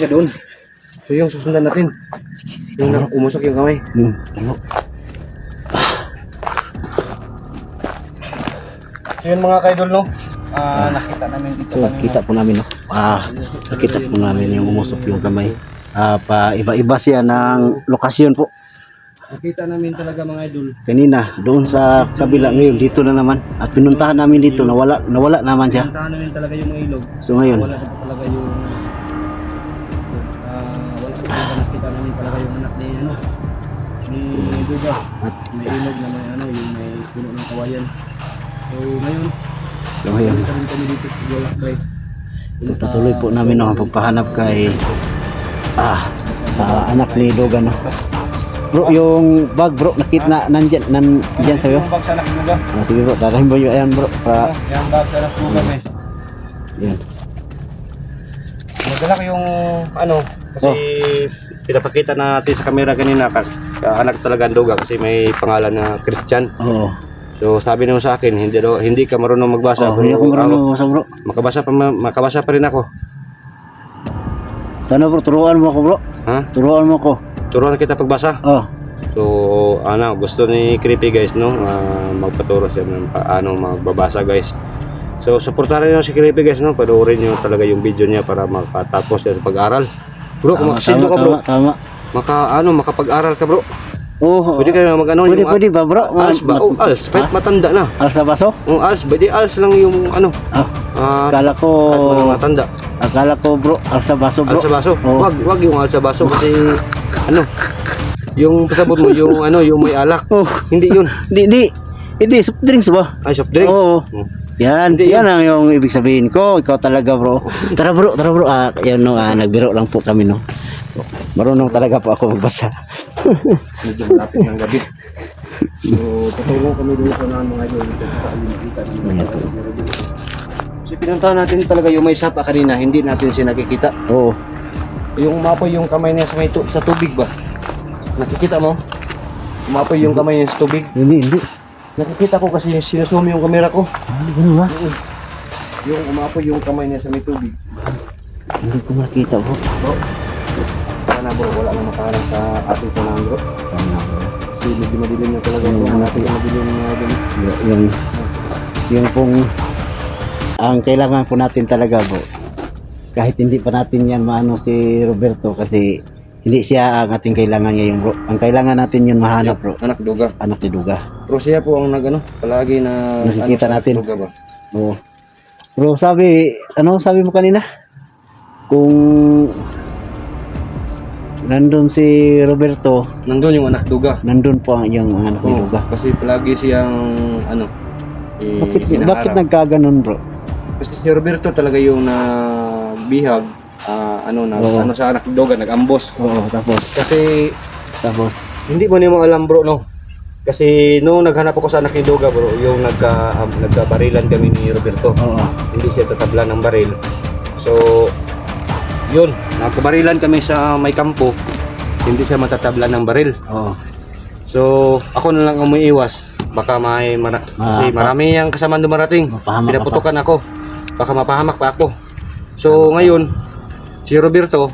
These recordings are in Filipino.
siya doon. So yung susundan natin. Yung na- umusok yung kamay. Hmm. Ano? So yun mga kaidol no. Ah, nakita namin dito So, kita po namin, no? Ah, nakita po namin yung umusok yung kamay. Ah, pa iba-iba siya ng lokasyon po. Nakita namin talaga mga idol. Kanina, doon sa kabila ngayon, dito na naman. At pinuntahan namin dito, nawala, nawala naman siya. Puntahan namin talaga yung mga ilog. So ngayon, Wala sa talaga yung Duga. At May ilog na may ano yung may puno ng kawayan. So ngayon, so ngayon, rin kami dito sa Golak Bay. patuloy po namin ang pagpahanap kay ah, sa anak ni Dogan. No? Bro, yung bag bro, nakita na nandyan, nandyan sa'yo. Yung bag sa anak ni Duga. Ah, sige bro, darahin mo yun. Ayan bro, pa, Yan bag sa anak ni Duga may. yan. Magdala ko yung ano, kasi Oh. pinapakita natin sa camera kanina ka, ka- anak talaga ang duga kasi may pangalan na Christian. Oo. So sabi nung sa akin, hindi daw hindi ka marunong magbasa. Oh, hindi ako marunong sa bro. Makabasa pa ma- makabasa pa rin ako. Sana bro, turuan mo ako bro. Ha? Turuan mo ako. Turuan kita pagbasa. Oh, So ano, gusto ni Creepy guys no, ah, magpaturo siya ng paano magbabasa guys. So suportahan niyo si Creepy guys no, panoorin niyo talaga yung video niya para makatapos sa pag-aral. Bro, makasilo tama, ka bro, tama, tama. Maka ano, makapag-aral ka bro. Oh, Pwede ka mag ano, pwede, yung pwede ba bro? als ba? Oh, als. Kahit matanda na. Als na baso? Oh, als. Pwede als lang yung ano. Ah, Ah, akala ko, matanda. akala ko bro, als na baso bro. Als sa baso. Oo. Wag, wag yung als sa baso kasi ano, yung pasabot mo, yung ano, yung may alak. Oh, Hindi yun. di, di, hindi, soft drinks ba? Ay, soft drink. Oo. Hmm. Yan, Hindi, yan ang yung ibig sabihin ko. Ikaw talaga bro. Tara bro, tara bro. Ah, yan no, ah, nagbiro lang po kami no. Marunong talaga po ako magbasa. Medyo malapit ng gabi. So, tutulong kami mga yun. Dito sa ng mga Kasi pinuntahan natin talaga yung may sapa kanina, hindi natin siya nakikita. Oo. Yung umapoy yung kamay niya sa, may tu- sa tubig ba? Nakikita mo? Umapoy yung kamay niya sa tubig. Hindi, hindi. Nakikita ko kasi sinusum yung kamera ko. Ah, ganun ba? Yung umapoy yung kamay niya sa may tubig. Hindi ko makita bro. Bro, sana bro, wala nang makahanap sa ating tunahan bro. Tama bro. Kasi medyo madilim na talaga bro. Hanapin yung madilim na. Y- yung yung pong ang kailangan po natin talaga bro kahit hindi pa natin yan maano si Roberto kasi hindi siya ang ating kailangan ngayon bro ang kailangan natin yun mahanap bro Anak duga. anak ni Duga Pero siya po ang nagano, palagi na Nakikita ano, natin. Duga ba? oo bro sabi ano sabi mo kanina kung nandun si Roberto Nandun yung anak duga. nandun po ang yung anak ni Oo, Duga kasi palagi siyang ano, eh, bakit, hinaharap. bakit nagkaganon bro Kasi si Roberto talaga yung nabihag, ah, ano, na, Oo. ano sa anak duga, nag-ambos. oo tapos Kasi tapos hindi mo niya alam bro, no? Kasi nung naghanap ako sa anak ni Doga bro, yung nagka, um, nagkabarilan kami ni Roberto. Oo. Hindi siya tatabla ng baril. So, yun, nagkabarilan kami sa may kampo. Hindi siya matatabla ng baril. Oo. So, ako na lang ang umiiwas. Baka may mara- kasi marami yung kasama dumarating. Mapahamak ka pa. Pinaputukan ako. Baka mapahamak pa ako. So, ngayon, si Roberto,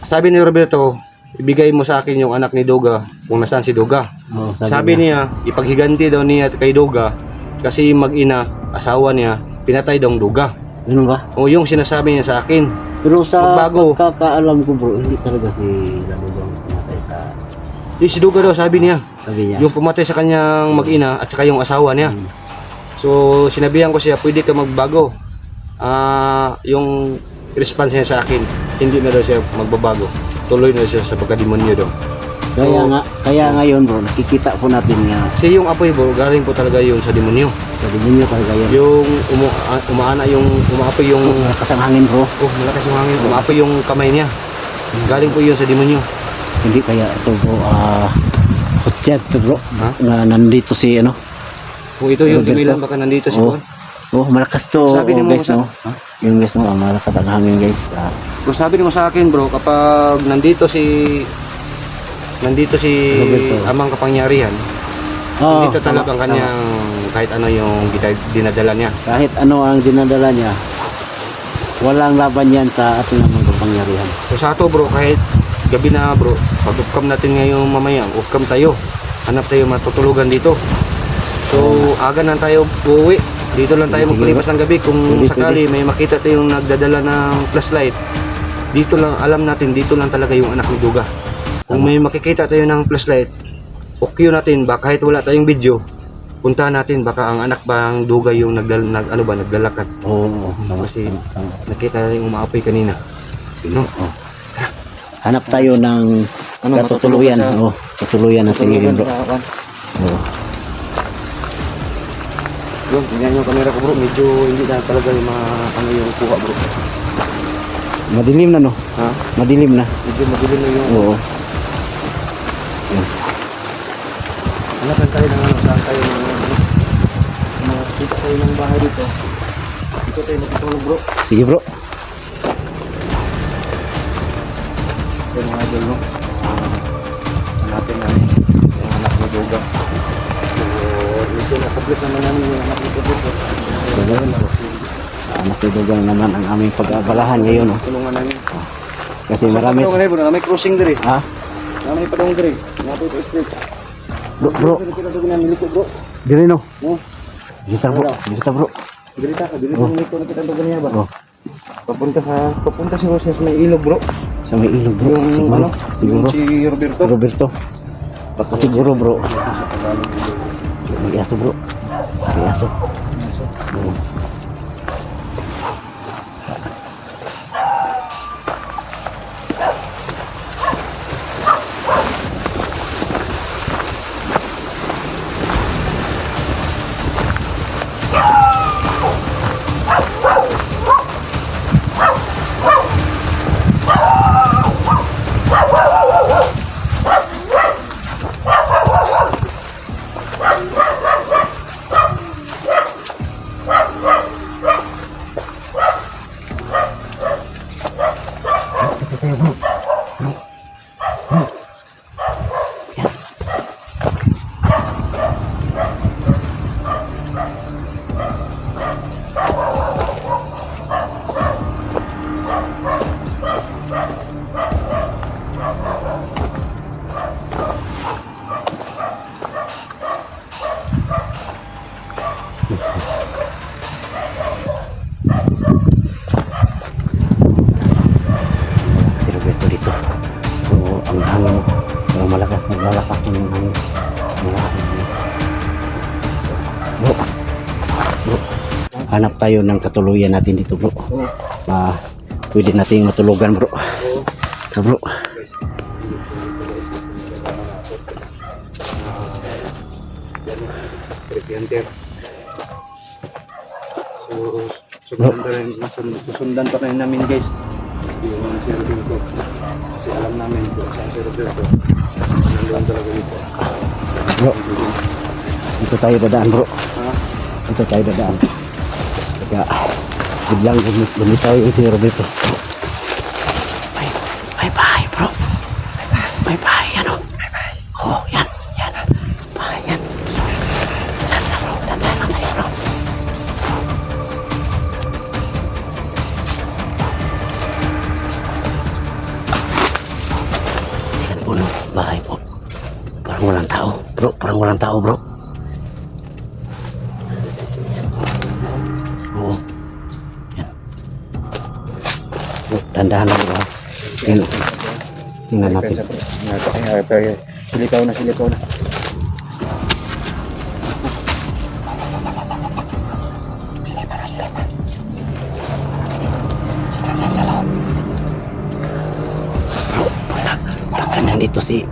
sabi ni Roberto, ibigay mo sa akin yung anak ni Doga kung nasaan si Doga. Oo, Sabi, niya, ipaghiganti daw niya kay Doga kasi mag-ina, asawa niya, pinatay daw ang Doga. Ganun ba? O yung sinasabi niya sa akin. Pero sa Magbago. pagkakaalam ko bro, hindi talaga si Lalubang pumatay sa Yung si Doga daw, sabi niya, sabi niya. yung pumatay sa kanyang mag-ina at saka yung asawa niya. Hmm. So, sinabihan ko siya, pwede ka magbago. Ah, yung response niya sa akin, hindi na daw siya magbabago. Tuloy na siya sa pagkademonyo daw. Kaya nga, kaya ngayon bro, nakikita po natin nga Kasi yung apoy bro, galing po talaga yun sa demonyo. sabi ninyo talaga yan. Yung umu ah, umaana yung umaapoy yung Malakas ang hangin bro. oh, malakas yung hangin, umaapoy yung kamay niya. Galing po yun sa demonyo. Hindi kaya ito bro, ah, kutsyan to bro. Ha? Na nandito si ano. Kung ito yung dumilan, baka nandito si Oo. Juan. Oh, malakas to Sabi oh, guys sa- no. Ha? Yung guys no, ah, malakas ang hangin guys. Ah, Kung sabi mo sa akin bro, kapag nandito si nandito si Roberto. amang kapangyarihan, oh, dito talaga ang tama, kanyang kahit ano yung gita- dinadala niya. Kahit ano ang dinadala niya, walang laban yan sa ating mga kapangyarihan. So sa ato bro, kahit gabi na bro, pag-upcam natin ngayong mamaya, upcam tayo. Hanap tayo matutulugan dito. So aga na tayo uuwi. Dito lang tayo Sige, magpalipas ng gabi kung Pwede, sakali may makita tayong nagdadala ng flashlight. Dito lang alam natin dito lang talaga yung anak ni Duga. Kung may makikita tayo ng flashlight, okay natin ba kahit wala tayong video, puntahan natin baka ang anak bang Duga yung nagdal nag ano ba naglalakad. Oo, oh, tama, Kasi- tama, tama. Nakita yung umaapoy kanina. No? Oh. Hanap tayo ng Ano, katutuluyan. sa- Oh, tutuluyan natin ngayon bro. Oh. Yun, tingnan yung camera ko bro, medyo hindi na talaga yung mga ano yung kuha bro. Madilim na no? Ha? Madilim na. Medyo madilim na yung... Oo. Hanapan tayo ng ano, saan tayo ng ano. Makikita tayo ng bahay dito. Dito tayo matutulog bro. Sige bro. Ito mga idol no. Hanapin namin yung anak ni Doga. So, medyo nakablit naman namin yung anak ni bro. Tulungan bro. Anak ko dugang naman ang aming pag-abalahan ngayon no? Tulungan namin. Kasi marami. Namin bro, na may crossing dire. Ha? Na may padong dire. Nato ito street. Bro, bro. Kita. Dili no. Dito bro. Dito bro. Dirita ka, dirita Oh. oh. nito na kita doon niya ba? Oh. Papunta sa papunta si Jose sa may ilog bro. Sa may ilog bro. Yung Siguro. ano, Siguro. si Roberto. Roberto. Baka siguro bro. May aso bro. May aso. Oo. si tayo ng katuluyan natin dito bro. Ah, pwede nating matulugan bro. Ta bro. So, susundan pa rin, namin guys. Yung si Roberto. Kasi alam namin kung saan si Roberto. Nandoon talaga dito. Bro, dito tayo dadaan bro. Dito tayo dadaan. Kaya, biglang bumitaw yung si Roberto. May, may bahay bro. May bahay yan oh. May bahay. Oh, yan. Yan. Bahay yan. Tanda bro. Bro. Yan po no. Bahay po. Parang walang tao. Bro, parang walang tao bro. Dandahan lang bro. Tingnan, tingnan natin. Silikaw na, silikaw na. Bro, baka, baka nandito si,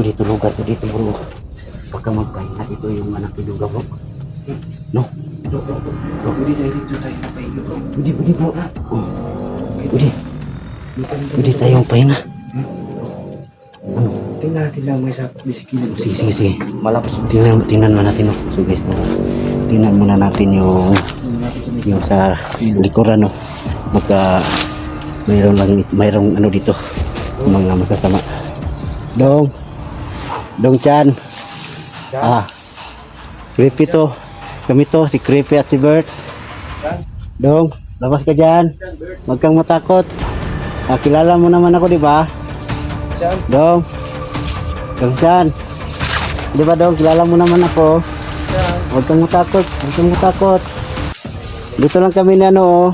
Hindi tulugan to dito, bro. Baka magpahinga dito yung anak ni Doga, bro. No? Pwede tayo dito tayo napahinga bro. Hindi, hindi bro. Oh. Hindi. Hindi tayong pahinga. Ano? Tingnan natin lang may sa bisikin. Sige, sige, sige. Malakas. Tingnan, tingnan mo natin. So guys, no? tingnan muna natin yung yung sa likuran. No? Baka mayroon lang, mayroong ano dito. Mga masasama. Dong. Dong Chan. Ah. Creepy to. Kami to, si Creepy at si Bert. Dong, labas ka dyan. Huwag kang matakot. Ah, kilala mo naman ako, di ba? Chan. Dong. Dong Chan. Di ba Dong, kilala mo naman ako. Huwag kang matakot. Huwag kang matakot. Dito lang kami ni ano, oh.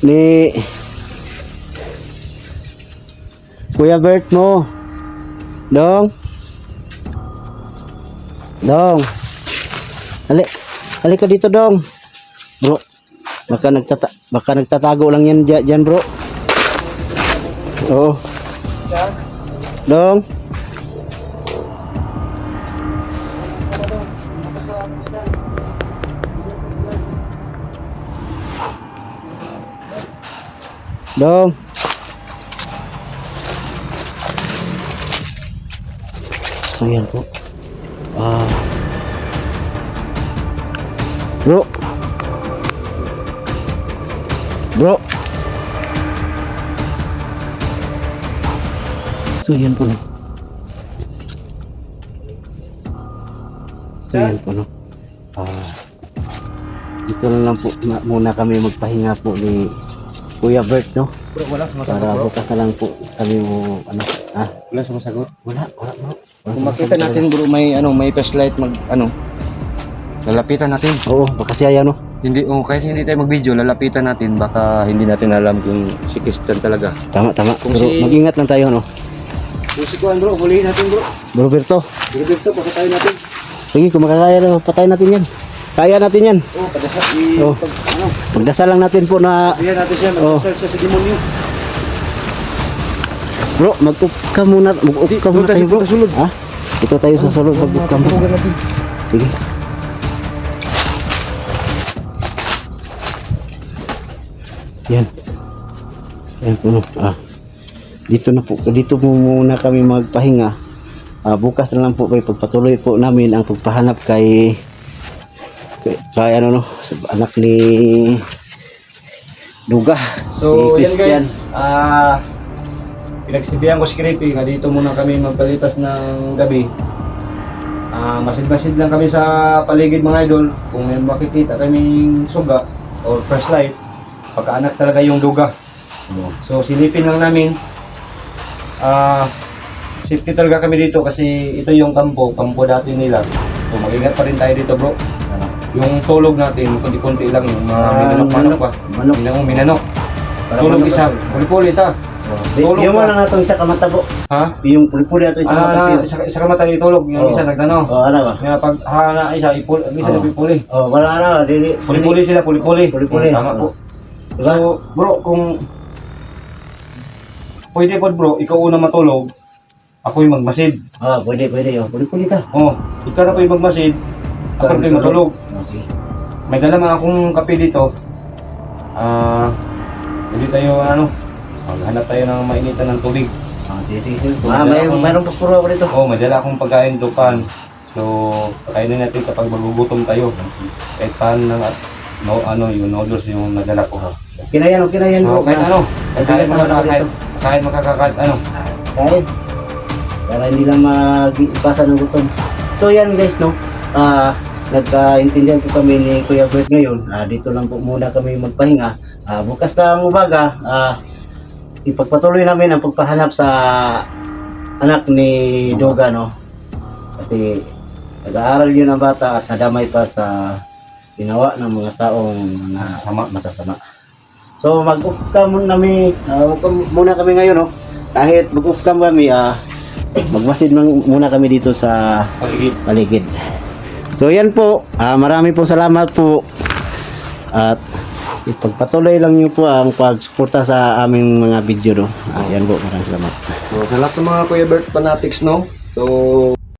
ni Kuya Bert mo. Dong. Dong. Hali. Hali ka dito, Dong. Bro. Baka nagtata baka nagtatago lang yan dyan bro. Oo. Dong. Dong. So yan po. Ah. Bro. Bro. So yan po no. So yan po no. Ah. Dito na lang po na, muna kami magpahinga po ni Kuya Bert no. Bro, wala sumasagot Para bukas na lang po kami mo ano. Ah, Wala sumasagot. wala, wala bro. Kung makita natin bro may ano may flashlight mag ano lalapitan natin. Oo, baka siya yan no. Hindi oh kahit hindi tayo mag-video lalapitan natin baka hindi natin alam kung si Christian talaga. Tama, tama. Kung Pero si- mag-ingat lang tayo no. Kung si Kuan bro, hulihin natin bro. Bro Berto. Roberto, pakatayin natin. Sige, kung makakaya na, patayin natin yan. Kaya natin yan. Oh, padasal i Oh. pag, ano, Magdasal lang natin po na, Bigyan natin siya, Oh. magdasal siya sa demonyo. Bro, mag-up ka muna. Mag-up ka muna tayo bro. sa sulod. Ha? Ito tayo sa sulod. Mag-up ka muna. Sige. Yan. Yan po no. Ah. Dito na po, dito po muna kami magpahinga. Ah, bukas na lang po kay pagpatuloy po namin ang pagpahanap kay kay, kay ano no, sa anak ni Duga. So, si yan guys. Ah, pinagsibihan ko si Creepy na dito muna kami magpalipas ng gabi. Ah, masid-masid lang kami sa paligid mga idol. Kung may makikita kaming suga or flashlight, pagkaanak talaga yung duga. So, silipin lang namin. Ah, safety talaga kami dito kasi ito yung kampo, kampo dati nila. So, mag-ingat pa rin tayo dito bro. Yung tulog natin, kunti-kunti lang yung mga Ah, minanok-manok? Manok. Minanok, minanok. Para Tulog isa, puli-puli ta. Di- Tulog Yung ka. mo lang natong isa kamata po. Ha? Yung puli-puli ato isa Ah, kamata. isa, isa ka matay tulog, yung Oo. isa nagdano. Oh, ano ba? Nga pag hana isa, ipul, isa Oo. na pipuli. Oh, wala na. Puli-puli sila, puli-puli. Puli-puli. Tama po. Diba? So, bro, kung pwede po bro, ikaw una matulog, ako yung magmasid. Ah, pwede, pwede. Oh. Pwede, pwede ka. Oh, ikaw na po yung magmasid, ako yung matulog. Okay. May dala man akong kape dito. Ah, hindi tayo ano, maghanap tayo ng mainitan ng tubig. Ah, sige. sige. Ah, may, mayroong paspuro ako dito. Oh, may dala akong pagkain dupan. So, pakainin natin kapag magugutom tayo. Kahit pan ng at no, ano, yung noodles yung nadala ko. Okay na yan, okay na yan. So, bro. kahit ano, Kahit kahit ano, mga ano, kahit, kahit makakakat, ano. Kahit. Para hindi lang mag-ipasa ng gutom. So yan guys, no. Ah, nagkaintindihan po kami ni Kuya Bert ngayon. Ah, dito lang po muna kami magpahinga. Ah, bukas na umaga, ah, ipagpatuloy namin ang pagpahanap sa anak ni Doga, no. Kasi nag-aaral yun ang bata at nadamay pa sa ginawa ng mga taong mga Sama. masasama. So mag-off cam muna kami, uh, muna kami ngayon, no. Kahit mag-off cam kami, ah, magmasid muna kami dito sa Paligid. paligid. So yan po, ah, marami pong salamat po. At ipagpatuloy lang niyo po ang pagsuporta sa aming mga video, no. Ah, yan po, maraming salamat. So, sa mga Kuya Bert fanatics, no? So,